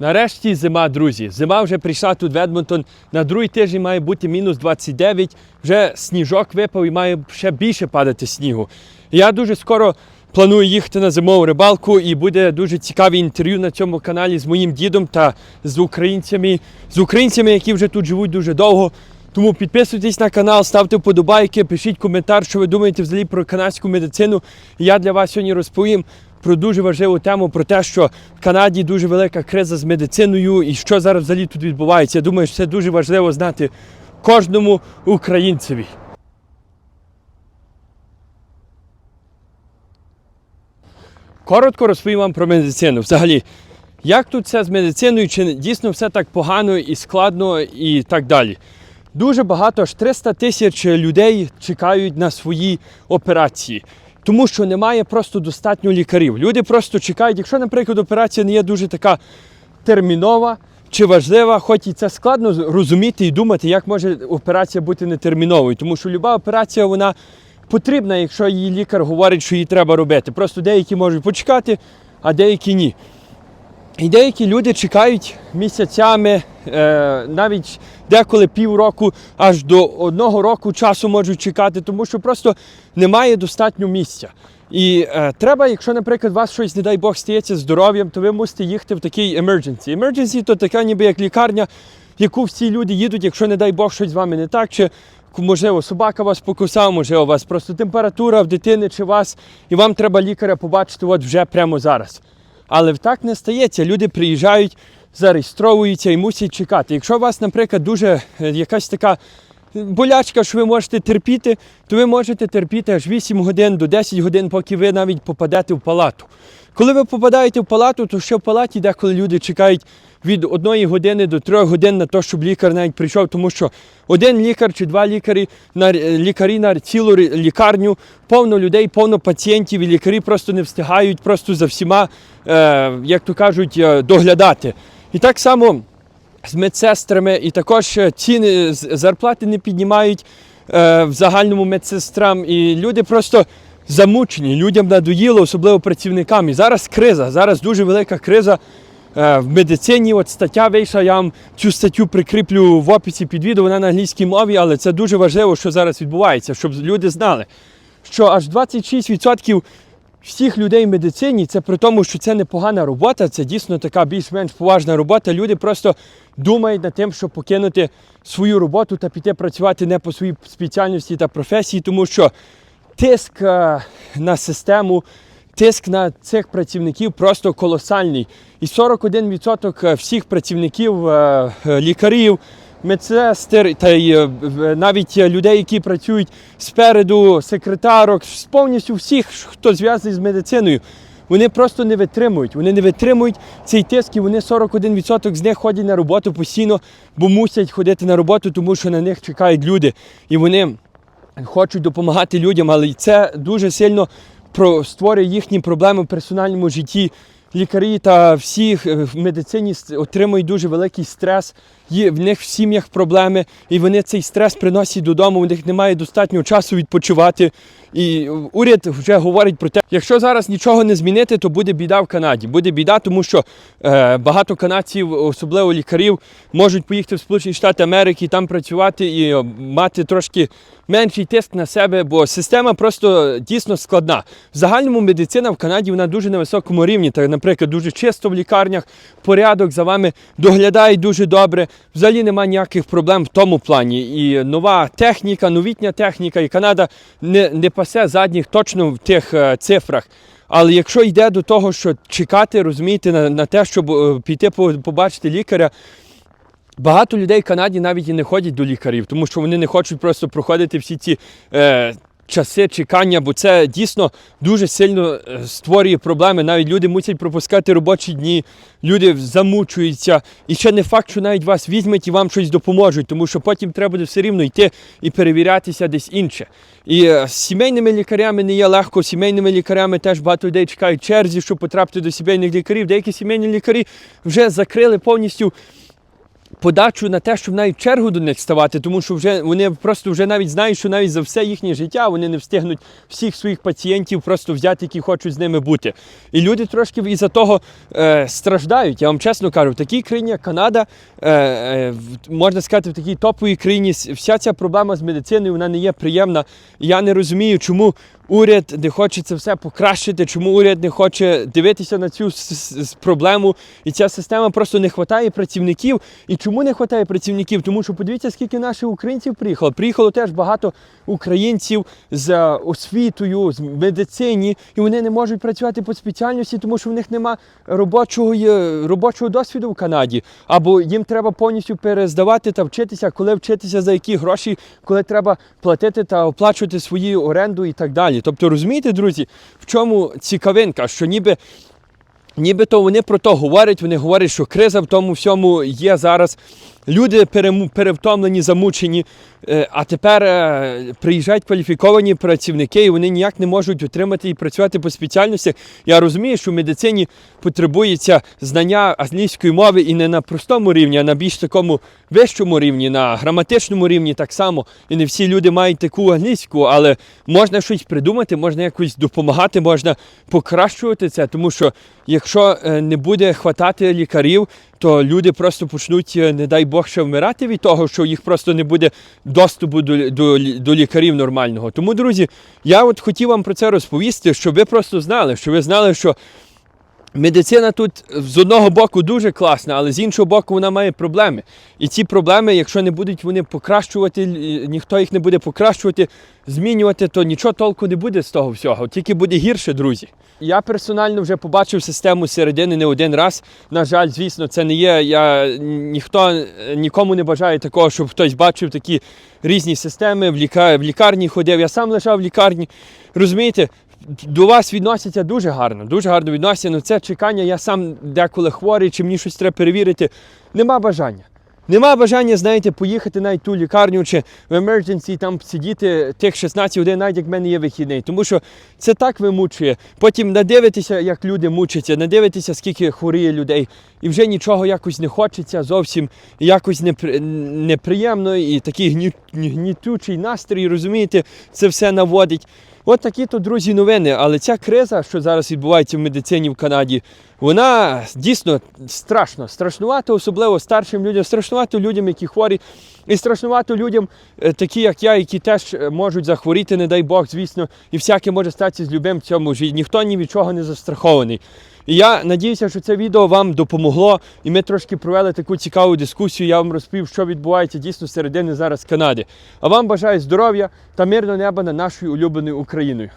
Нарешті зима, друзі. Зима вже прийшла тут в Едмонтон. На другий тиждень має бути мінус 29. Вже сніжок випав і має ще більше падати снігу. Я дуже скоро планую їхати на зимову рибалку і буде дуже цікаве інтерв'ю на цьому каналі з моїм дідом та з українцями, з українцями, які вже тут живуть дуже довго. Тому підписуйтесь на канал, ставте вподобайки, пишіть коментар, що ви думаєте взагалі про канадську медицину. Я для вас сьогодні розповім про дуже важливу тему, про те, що в Канаді дуже велика криза з медициною і що зараз взагалі тут відбувається. Я думаю, що це дуже важливо знати кожному українцеві. Коротко розповім вам про медицину. Взагалі, як тут все з медициною, чи дійсно все так погано і складно і так далі. Дуже багато, аж 300 тисяч людей чекають на свої операції, тому що немає просто достатньо лікарів. Люди просто чекають, якщо, наприклад, операція не є дуже така термінова чи важлива, хоч і це складно розуміти і думати, як може операція бути нетерміновою, тому що люба операція вона потрібна, якщо її лікар говорить, що її треба робити. Просто деякі можуть почекати, а деякі ні. І деякі люди чекають місяцями, навіть деколи півроку, аж до одного року часу можуть чекати, тому що просто немає достатньо місця. І е, треба, якщо, наприклад, у вас щось, не дай Бог, стається здоров'ям, то ви мусите їхати в такий emergency. Emergency – то така ніби як лікарня, в яку всі люди їдуть, якщо, не дай Бог, щось з вами не так, чи можливо собака вас покусав, можливо, у вас просто температура в дитини чи вас, і вам треба лікаря побачити от вже прямо зараз. Але так не стається. Люди приїжджають, зареєстровуються і мусять чекати. Якщо у вас, наприклад, дуже е, якась така болячка, що ви можете терпіти, то ви можете терпіти аж 8 годин до 10 годин, поки ви навіть попадете в палату. Коли ви попадаєте в палату, то ще в палаті деколи люди чекають від 1 години до 3 годин на те, щоб лікар навіть прийшов, тому що один лікар чи два лікарі на лікарі на цілу лікарню, повно людей, повно пацієнтів, і лікарі просто не встигають просто за всіма, е, як то кажуть, е, доглядати. І так само з медсестрами, і також е, ціни зарплати не піднімають е, в загальному медсестрам. І люди просто замучені, людям надоїло, особливо працівникам. І зараз криза, зараз дуже велика криза. е, В медицині от стаття вийшла, я вам цю статтю прикріплю в описі під відео, вона на англійській мові, але це дуже важливо, що зараз відбувається, щоб люди знали, що аж 26% всіх людей в медицині, це при тому, що це непогана робота, це дійсно така більш-менш поважна робота. Люди просто думають над тим, щоб покинути свою роботу та піти працювати не по своїй спеціальності та професії, тому що тиск е, на систему, тиск на цих працівників просто колосальний. І 41% всіх працівників, е, е, лікарів, медсестер та й е, навіть людей, які працюють спереду, секретарок, повністю всіх, хто зв'язаний з медициною. Вони просто не витримують. Вони не витримують цей тиск, і вони 41% з них ходять на роботу постійно, бо мусять ходити на роботу, тому що на них чекають люди. І вони хочуть допомагати людям, але це дуже сильно створює їхні проблеми в персональному житті. Лікарі та всі е, в медицині отримують дуже великий стрес. В них в сім'ях проблеми, і вони цей стрес приносять додому. У них немає достатньо часу відпочивати. І уряд вже говорить про те, якщо зараз нічого не змінити, то буде біда в Канаді. Буде біда, тому що е, багато канадців, особливо лікарів, можуть поїхати в Сполучені Штати Америки, там працювати і е, мати трошки менший тиск на себе, бо система просто дійсно складна. В загальному медицина в Канаді вона дуже на високому рівні. Так, наприклад, дуже чисто в лікарнях, порядок за вами доглядають дуже добре. Взагалі немає ніяких проблем в тому плані. І нова техніка, новітня техніка, і Канада не, не пасе задніх точно в тих е, цифрах. Але якщо йде до того, що чекати, розумієте, на, на те, щоб е, піти побачити лікаря, Багато людей в Канаді навіть і не ходять до лікарів, тому що вони не хочуть просто проходити всі ці е, часи чекання, бо це дійсно дуже сильно е, створює проблеми. Навіть люди мусять пропускати робочі дні, люди замучуються. І ще не факт, що навіть вас візьмуть і вам щось допоможуть, тому що потім треба буде все рівно йти і перевірятися десь інше. І е, з сімейними лікарями не є легко. Сімейними лікарями теж багато людей чекають черзі, щоб потрапити до сімейних лікарів. Деякі сімейні лікарі вже закрили повністю подачу на те, щоб навіть в чергу до них ставати, тому що вже вони просто вже навіть знають, що навіть за все їхнє життя вони не встигнуть всіх своїх пацієнтів просто взяти, які хочуть з ними бути. І люди трошки із-за того е, страждають. Я вам чесно кажу, в такій країні, як Канада, е, е, можна сказати, в такій топовій країні вся ця проблема з медициною вона не є приємна. Я не розумію, чому уряд не хоче це все покращити, чому уряд не хоче дивитися на цю проблему. І ця система просто не вистачає працівників. І чому не вистачає працівників? Тому що подивіться, скільки наших українців приїхало. Приїхало теж багато українців з е, освітою, з медицині, і вони не можуть працювати по спеціальності, тому що в них нема робочого, робочого досвіду в Канаді. Або їм треба повністю перездавати та вчитися, коли вчитися, за які гроші, коли треба платити та оплачувати свою оренду і так далі. Тобто, розумієте, друзі, в чому цікавинка, що ніби. Нібито вони про то говорять, вони говорять, що криза в тому всьому є зараз. Люди перевтомлені, замучені, е, а тепер е, приїжджають кваліфіковані працівники, і вони ніяк не можуть отримати і працювати по спеціальності. Я розумію, що в медицині потребується знання англійської мови і не на простому рівні, а на більш такому вищому рівні, на граматичному рівні так само. І не всі люди мають таку англійську, але можна щось придумати, можна якось допомагати, можна покращувати це, тому що якщо е, не буде хватати лікарів, то люди просто почнуть, е, не дай Бог, ще вмирати від того, що їх просто не буде доступу до, до, до лікарів нормального. Тому, друзі, я от хотів вам про це розповісти, щоб ви просто знали, щоб ви знали, що Медицина тут з одного боку дуже класна, але з іншого боку вона має проблеми. І ці проблеми, якщо не будуть вони покращувати, ніхто їх не буде покращувати, змінювати, то нічого толку не буде з того всього, тільки буде гірше, друзі. Я персонально вже побачив систему середини не один раз. На жаль, звісно, це не є. Я ніхто е, нікому не бажаю такого, щоб хтось бачив такі різні системи в лікарні ходив. Я сам лежав в лікарні. Розумієте, до вас відносяться дуже гарно, дуже гарно відносяться. Ну це чекання, я сам деколи хворий, чи мені щось треба перевірити. Нема бажання. Нема бажання, знаєте, поїхати навіть ту лікарню чи в емердженсі там сидіти тих 16 годин, навіть як в мене є вихідний. Тому що це так вимучує. Потім надивитися, як люди мучаться, надивитися, скільки хворіє людей, і вже нічого якось не хочеться зовсім, якось непри... неприємно, і такий гні... гнітючий настрій, розумієте, це все наводить. От такі то, друзі, новини. Але ця криза, що зараз відбувається в медицині в Канаді, вона дійсно страшно. Страшнувато, особливо старшим людям, страшнувато людям, які хворі, і страшнувато людям, е, такі як я, які теж е, можуть захворіти, не дай Бог, звісно, і всяке може статися з любим в цьому житті. Ніхто ні від чого не застрахований. І я надіюся, що це відео вам допомогло, і ми трошки провели таку цікаву дискусію. Я вам розповів, що відбувається дійсно середини зараз Канади. А вам бажаю здоров'я та мирного неба над нашою улюбленою Україною.